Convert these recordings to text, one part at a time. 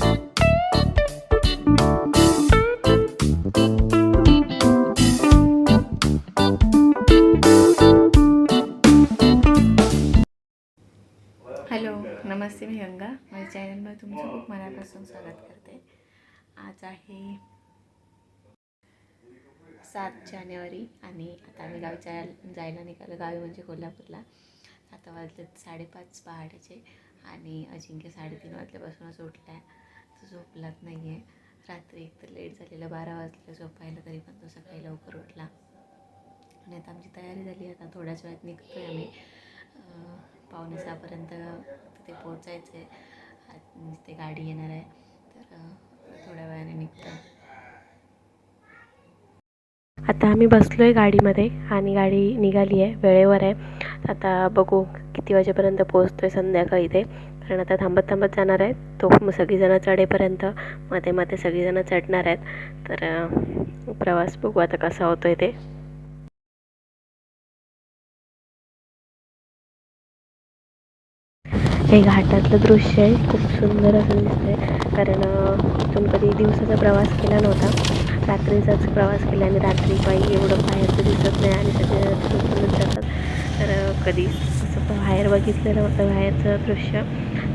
Hello नमस्ते मी गंगा माझ्या चॅनलमध्ये तुमचं खूप मनापासून स्वागत करते. आज आहे सात जानेवारी आणि आता आम्ही गावी जायला जायला निघालो. गावी म्हणजे कोल्हापूरला. आता वाजले साडेपाच पहाटेचे आणि अजिंक्य साडेतीन वाजल्यापासूनच उठला आहे झोपलात नाही आहे रात्री एक तर लेट झालेलं बारा वाजले झोपायला तरी पण तो सकाळी लवकर उठला. आणि आता आमची तयारी झाली आता थोड्याच वेळात निघतो आहे आम्ही पावणे सहापर्यंत तिथे पोचायचं आहे तिथे गाडी येणार आहे. तर थोड्या वेळाने निघतो आता आम्ही बसलो आहे गाडीमध्ये आणि गाडी निघाली आहे वेळेवर आहे. आता बघू किती वाजेपर्यंत पोहोचतो आहे संध्याकाळी ते. कारण आता थांबत थांबत जाणार आहेत. तो मग सगळीजणं चढेपर्यंत मध्ये मध्ये सगळीजणं चढणार आहेत. तर प्रवास बघू आता कसा होतो आहे ते. हे घाटातलं दृश्य आहे. खूप सुंदर असं दिसतंय. कारण इथून कधी दिवसाचा प्रवास केला नव्हता. रात्रीचाच प्रवास केला आणि रात्री पायी एवढं बाहेरचं दिसत नाही आणि सगळे जातात. तर कधी असं बाहेर बघितलेलं होतं बाहेरचं दृश्य.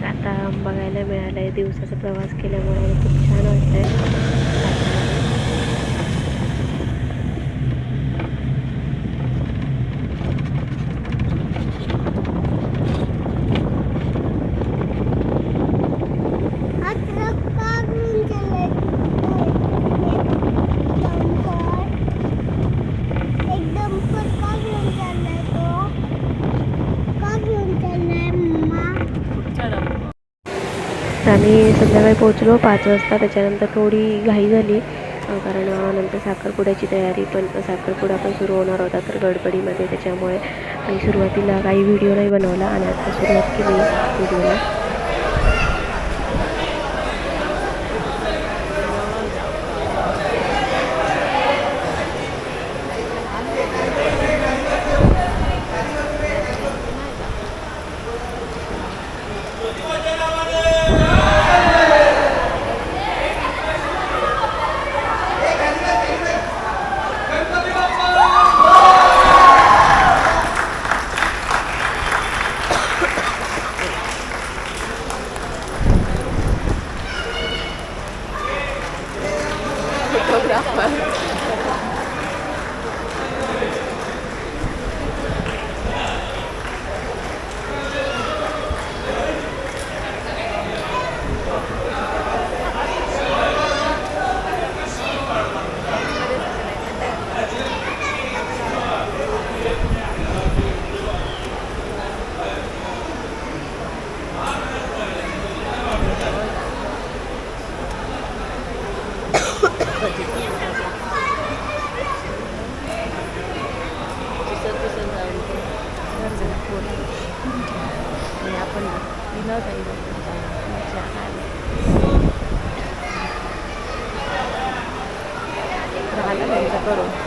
आता बघायला मिळालं आहे दिवसाचा प्रवास केल्यामुळे खूप छान वाटतं आम्ही संध्याकाळी पोहोचलो पाच वाजता. त्याच्यानंतर थोडी घाई झाली कारण नंतर साखरपुड्याची तयारी पण साखरपुडा पण सुरू होणार होता तर गडबडीमध्ये त्याच्यामुळे मी सुरुवातीला काही व्हिडिओ नाही बनवला आणि आता सुरुवात केली व्हिडिओला наоборот.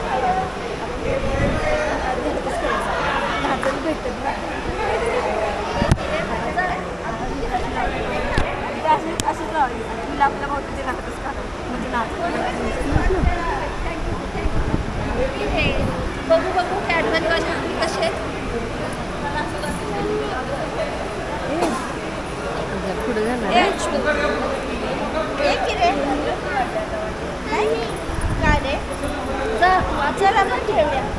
咱们这边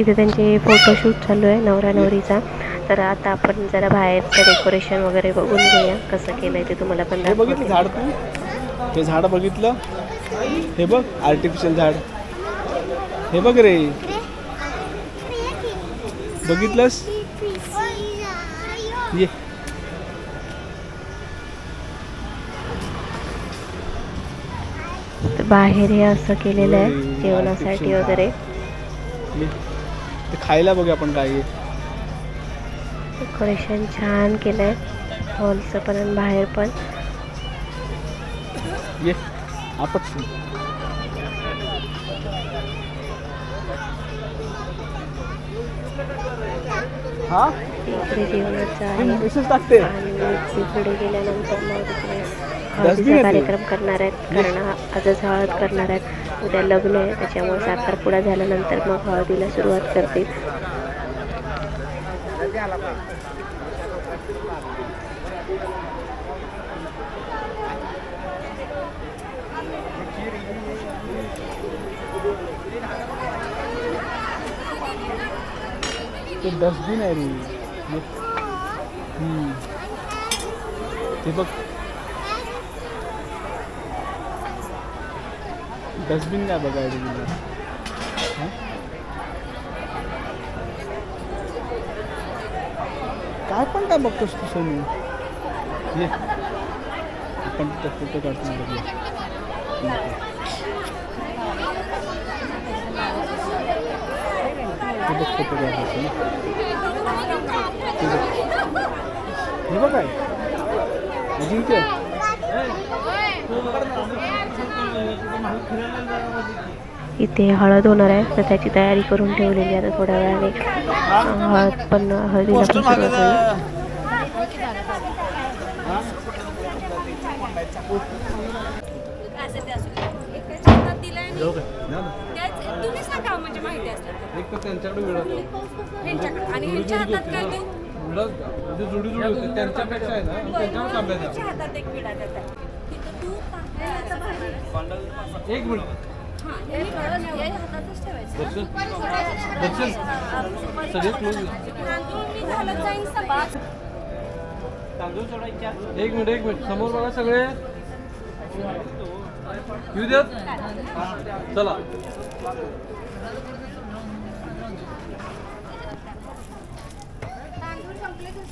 इथे त्यांचे फोटोशूट चालू आहे नवरा नवरीचा. तर आता आपण जरा बाहेरचं डेकोरेशन वगैरे बघून घेऊया कसं केलं आहे ते तुम्हाला पण हे बघितलं झाड तू. हे झाड बघितलं? हे बघ आर्टिफिशियल झाड. हे बघ रे. बघितलंस? ये. बाहेर हे असं केलेलं आहे जेवणासाठी वगैरे. ते खायला बघूया आपण काय. डेकोरेशन छान केलं आहे हॉलचं पण आणि बाहेर पण. ये आपण. हा? इकडे जेवणाचं आहे. मेसेज टाकते. आणि तिकडे गेल्यानंतर मग तिकडे Dustbin हळदीचा आहे कार्यक्रम करणार आहेत. कारण आजच हळद करणार आहेत. उद्या लग्न आहे त्याच्यामुळे साखरपुडा झाल्यानंतर मग हळदीला सुरुवात करते. डस्टबिन आहे रे. ते बघ. डस्टबिन काय बघायला गेलं हा? काय पण काय बघतोस तू सोनू ये आपण तिथं फोटो काढतो बघूया नको. ते बघ फोटो काढतो ना ते बघ. हे बघ काय अजिंक्य इथे हळद होणार आहे तर त्याची तयारी करून ठेवलेली आहे आता थोड्या वेळाने हळद पण हळदीला पण सुरुवात होईल तुम्ही सांगा म्हणजे माहिती असतात एक तर त्यांच्याकडे वेळ ह्यांच्याकडे आणि ह्यांच्या हातात काय देऊ जोडी जोडी होते त्यांच्यापेक्षा आहे ना त्यांच्यावर एक मिनिट. दर्शन. दर्शन सगळे क्लोज एक मिनिट एक मिनिट. समोर बघा सगळे. येऊ देत? चला.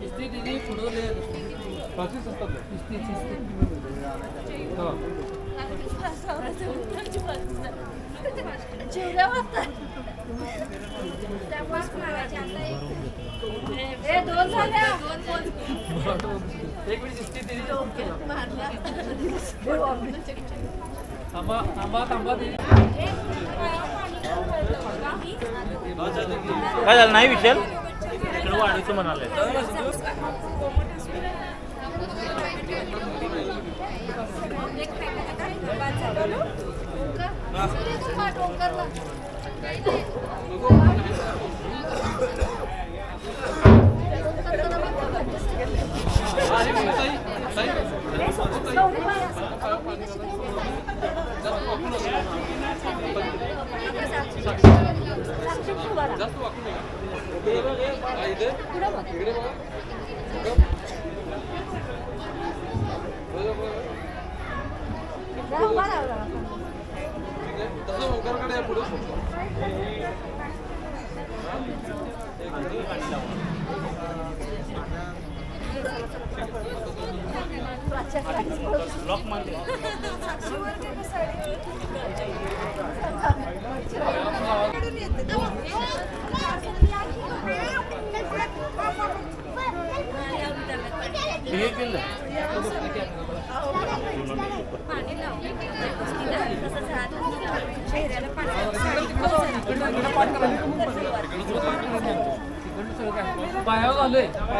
एक. ए, दोन झाल्या एक मिनिट मारल्या काय झालं नाही विशाल इकडे वाढीचं म्हणाले. जास्त वाकून लॉक मारले हे केलं पाणी लाव तसं झालं चेहऱ्याला पायावर आले पायावर चालले आता गाड्याला पाणी लाव आवाज आवाज मारवा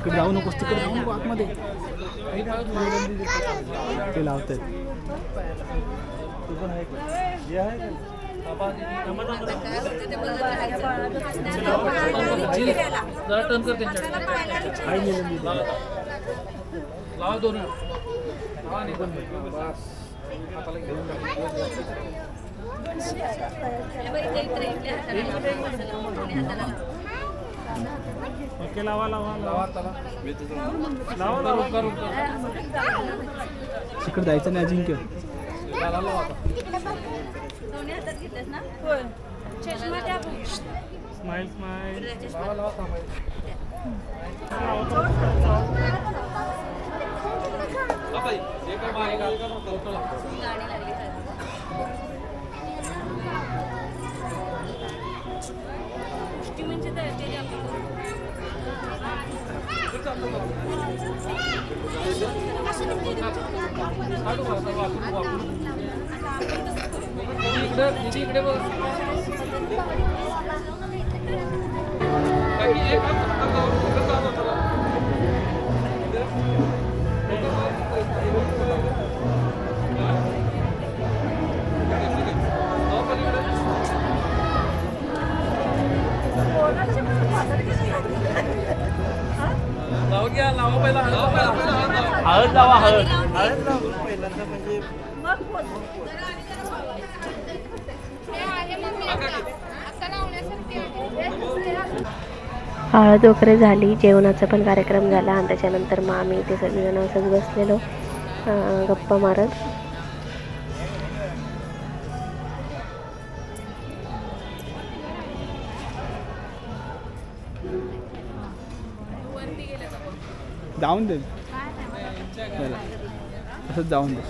तिकडे जाऊ नकोस तिकडे जाऊ नको आतमध्ये काही पाय जोडून दे. ते लावतात जरा ओके लावा लावा लावा. लावा लावा. कर तिकडे जायचं नाही अजिंक्य. स्माइल स्माइल लावा लावा थांबायचं आता हे काय बाहेर आलं का नव्हतं? होतं लागतं. गाडी लागली गोष्टी म्हणजे ते- ते आपण काढू का आता वापरू वापरू दीदी इकडे दीदी इकडे बघ काकी, एक हात लावून घ्या लावा पहिला हळद लावा, हळद. लावा. हळद लावा हळद हळद पहिल्यांदा म्हणजे हळद वगैरे झाली जेवणाचा पण कार्यक्रम झाला. आणि त्याच्यानंतर मग आम्ही इथे सगळेजण असंच बसलेलो. गप्पा मारत. जाऊन दे चला. असंच जाऊन दे